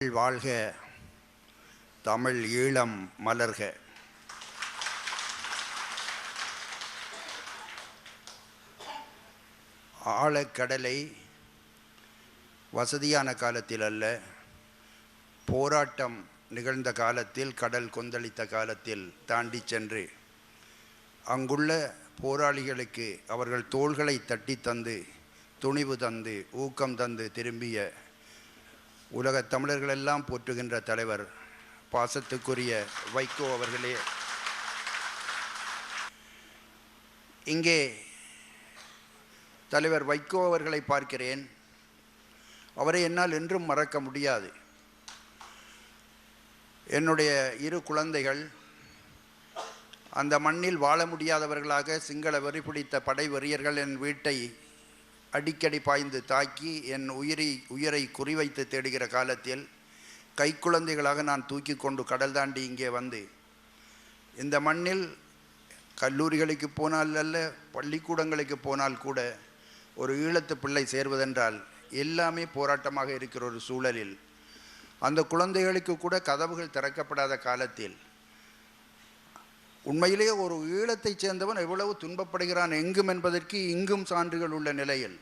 வாழ்க தமிழ் ஈழம் மலர்க. ஆழக்கடலை வசதியான காலத்தில் அல்ல போராட்டம் நிகழ்ந்த காலத்தில் கடல் கொந்தளித்த காலத்தில் தாண்டி சென்று அங்குள்ள போராளிகளுக்கு அவர்கள் தோள்களை தட்டி தந்து துணிவு தந்து ஊக்கம் தந்து திரும்பிய உலகத் தமிழர்களெல்லாம் போற்றுகின்ற தலைவர் பாசத்துக்குரிய வைகோ அவர்களே. இங்கே தலைவர் வைகோ அவர்களை பார்க்கிறேன். அவரை என்னால் என்றும் மறக்க முடியாது. என்னுடைய இரு குழந்தைகள் அந்த மண்ணில் வாழ முடியாதவர்களாக சிங்கள வெறி பிடித்த படை வெறியர்கள் என் வீட்டை அடிக்கடி பாய்ந்து தாக்கி என் உயிரை உயிரை குறிவைத்து தேடுகிற காலத்தில் கைக்குழந்தைகளாக நான் தூக்கி கொண்டு கடல் தாண்டி இங்கே வந்து இந்த மண்ணில் கல்லூரிகளுக்கு போனால் அல்ல பள்ளிக்கூடங்களுக்கு போனால் கூட ஒரு ஈழத்து பிள்ளை சேர்வதென்றால் எல்லாமே போராட்டமாக இருக்கிற ஒரு சூழலில் அந்த குழந்தைகளுக்கு கூட கதவுகள் திறக்கப்படாத காலத்தில் உண்மையிலேயே ஒரு ஈழத்தைச் சேர்ந்தவன் எவ்வளவு துன்பப்படுகிறான் எங்கும் என்பதற்கு இங்கும் சான்றுகள் உள்ள நிலையில்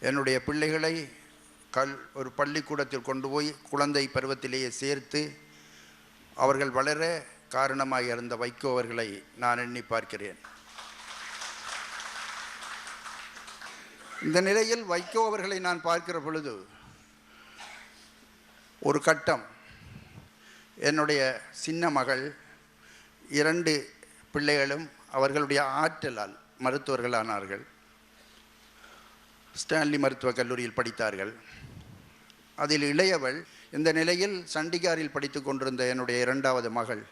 என்னுடைய பிள்ளைகளை கல் ஒரு பள்ளிக்கூடத்தில் கொண்டு போய் குழந்தை பருவத்திலேயே சேர்த்து அவர்கள் வளர காரணமாக இருந்த வைகோ அவர்களை நான் எண்ணி பார்க்கிறேன். இந்த நிலையில் வைகோ அவர்களை நான் பார்க்கிற பொழுது ஒரு கட்டம். என்னுடைய சின்ன மகள் இரண்டு பிள்ளைகளும் அவர்களுடைய ஆற்றலால் மருத்துவர்களானார்கள். ஸ்டான்லி மருத்துவக் கல்லூரியில் படித்தார்கள். அதில் இளையவள் இந்த நிலையில் சண்டிகாரில் படித்து கொண்டிருந்த என்னுடைய இரண்டாவது மகள்.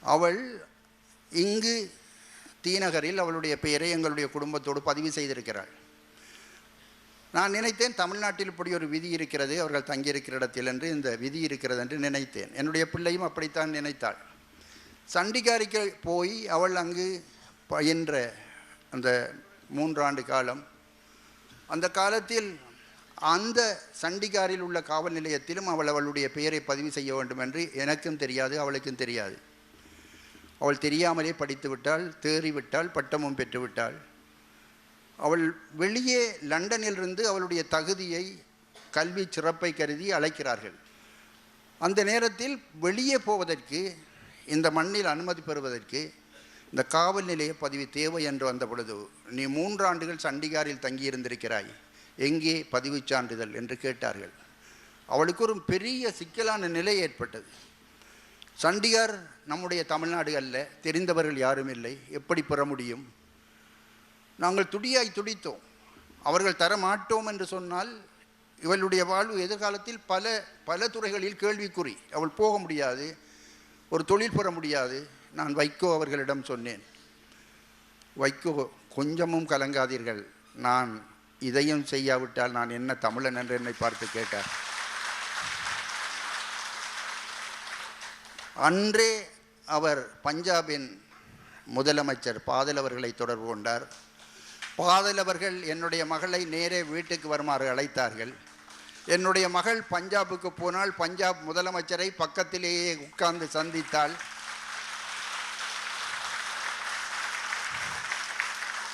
அவள் இங்கு தீநகரில் அவளுடைய பெயரை எங்களுடைய குடும்பத்தோடு பதிவு செய்திருக்கிறாள். நான் நினைத்தேன் தமிழ்நாட்டில் இப்படி ஒரு விதி இருக்கிறது அவர்கள் தங்கியிருக்கிற இடத்தில் என்று இந்த விதி இருக்கிறது என்று நினைத்தேன். என்னுடைய பிள்ளையும் அப்படித்தான் நினைத்தாள். சண்டிகாரிக்கு போய் அவள் அங்கு பயின்ற அந்த மூன்றாண்டு காலம். அந்த காலத்தில் அந்த சண்டிகாரில் உள்ள காவல் நிலையத்திலும் அவள் அவளுடைய பெயரை பதிவு செய்ய வேண்டும் என்று எனக்கும் தெரியாது அவளுக்கும் தெரியாது. அவள் தெரியாமலே படித்து விட்டாள் தேறிவிட்டாள் பட்டமும் பெற்றுவிட்டாள் அவள் வெளியே லண்டனிலிருந்து அவளுடைய தகுதியை கல்வி சிறப்பை கருதி அழைக்கிறார்கள். அந்த நேரத்தில் வெளியே போவதற்கு இந்த மண்ணில் அனுமதி பெறுவதற்கு இந்த காவல் நிலைய பதிவு தேவை என்று வந்த பொழுது நீ மூன்றாண்டுகள் சண்டிகாரில் தங்கியிருந்திருக்கிறாய். எங்கே பதிவுச் சான்றிதழ்? என்று கேட்டார்கள். அவளுக்கு ஒரு பெரிய சிக்கலான நிலை ஏற்பட்டது. சண்டிகார் நம்முடைய தமிழ்நாடு அல்ல தெரிந்தவர்கள் யாரும் இல்லை. எப்படி பெற முடியும்? நாங்கள் துடியாய் துடித்தோம். அவர்கள் தர மாட்டோம் என்று சொன்னால் இவளுடைய வாழ்வு எதிர்காலத்தில் பல பல துறைகளில் கேள்விக்குறி. அவள் போக முடியாது. ஒரு தொழில் பெற முடியாது. நான் வைகோ அவர்களிடம் சொன்னேன். வைகோ கொஞ்சமும் கலங்காதீர்கள். நான் இதையும் செய்யாவிட்டால் நான் என்ன தமிழன் என்று என்னை பார்த்து கேட்டார். அன்றே அவர் பஞ்சாபின் முதலமைச்சர் பாதல் அவர்களை தொடர்பு கொண்டார். பாதல் அவர்கள் என்னுடைய மகளை நேரே வீட்டுக்கு வருமாறு அழைத்தார்கள். என்னுடைய மகள் பஞ்சாபுக்கு போனால் பஞ்சாப் முதலமைச்சரை பக்கத்திலேயே உட்கார்ந்து சந்தித்தாள்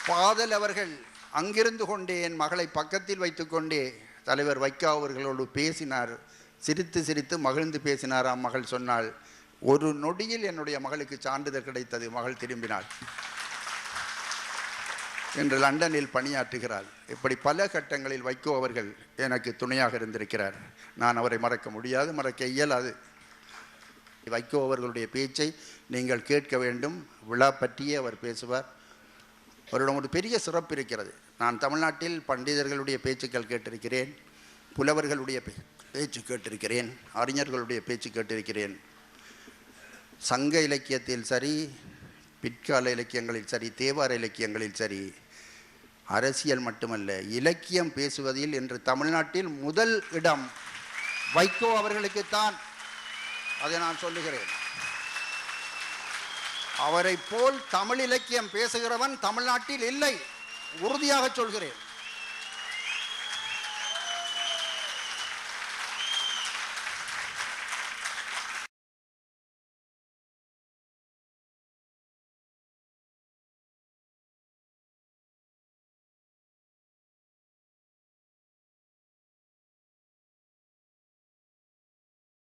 பாதல் அவர்கள் அங்கிருந்து கொண்டே என் மகளை பக்கத்தில் வைத்துக்கொண்டே தலைவர் வைக்கா அவர்களோடு பேசினார். சிரித்து சிரித்து மகிழ்ந்து பேசினாராம் மகள் சொன்னாள் ஒரு நொடியில் என்னுடைய மகளுக்கு சான்றிதழ் கிடைத்தது. மகள் திரும்பினாள். இன்று லண்டனில் பணியாற்றுகிறாள் இப்படி பல கட்டங்களில் வைகோ அவர்கள் எனக்கு துணையாக இருந்திருக்கிறார். நான் அவரை மறக்க முடியாது மறக்க இயலாது. வைகோ அவர்களுடைய பேச்சை நீங்கள் கேட்க வேண்டும். விழா பற்றியே அவர் பேசுவார். அவரிடம் ஒரு பெரிய சிறப்பு இருக்கிறது. நான் தமிழ்நாட்டில் பண்டிதர்களுடைய பேச்சுக்கள் கேட்டிருக்கிறேன் புலவர்களுடைய பே- பேச்சு கேட்டிருக்கிறேன் அறிஞர்களுடைய பேச்சு கேட்டிருக்கிறேன். சங்க இலக்கியத்தில் சரி பிற்கால இலக்கியங்களில் சரி தேவார இலக்கியங்களில் சரி அரசியல் மட்டுமல்ல இலக்கியம் பேசுவதில் இன்று தமிழ்நாட்டில் முதல் இடம் வைகோ அவர்களுக்குத்தான். அதை நான் சொல்லுகிறேன். அவரை போல் தமிழ் இலக்கியம் பேசுகிறவன் தமிழ்நாட்டில் இல்லை. உறுதியாக சொல்கிறேன்.